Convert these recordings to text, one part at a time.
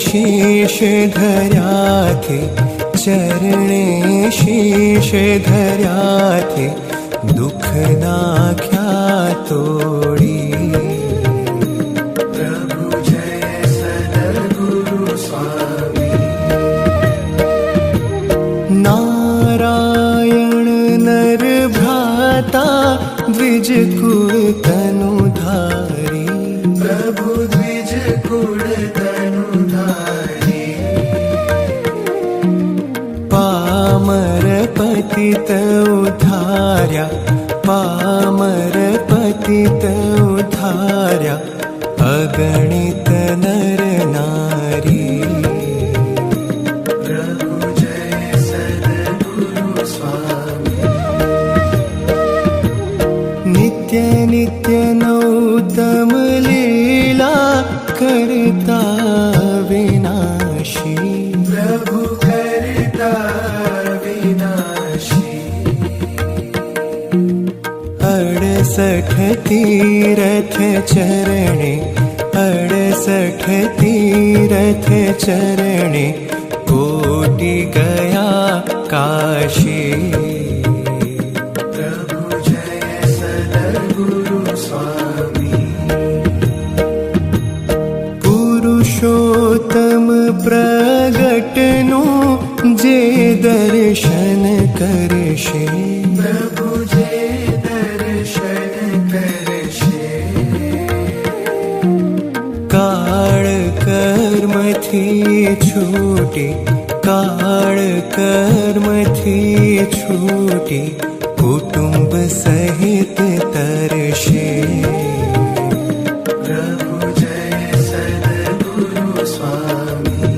शीश धरा थे चरणे शीश धरा थे दुख ना क्या तोड़ी नारायण नर भ्राता द्विज कुल तनुधारी प्रभु पतित उद्धार्या पामर पतित उद्धार्या अगणित नर नारी। नित्य नित्य नौतम लीला करता अडसठ तीरथ चरणे अडसठ तीरथ चरणे कोटि गया काशी। प्रभु जय सद्गुरु स्वामी। पुरुषोत्तम प्रगटनु जे दर्शन करशे काळ कर्मथी छूटी काळ कर्मथी छूटी कुटुंब सहित तरशे। प्रभु जय सद्गुरु स्वामी।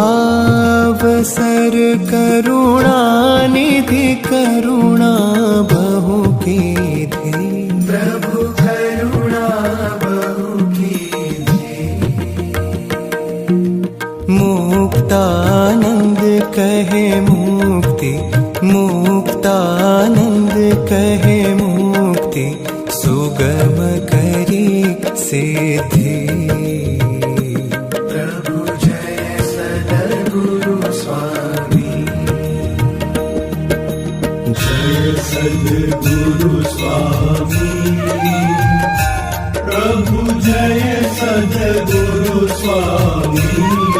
आवसर करुणानिधि करुणा बहु कीधि मुक्तानंद कहे मुक्ति, सुगम करी सिद्धि। प्रभु जय सद्गुरु स्वामी। जय सद्गुरु स्वामी। प्रभु जय सद्गुरु स्वामी।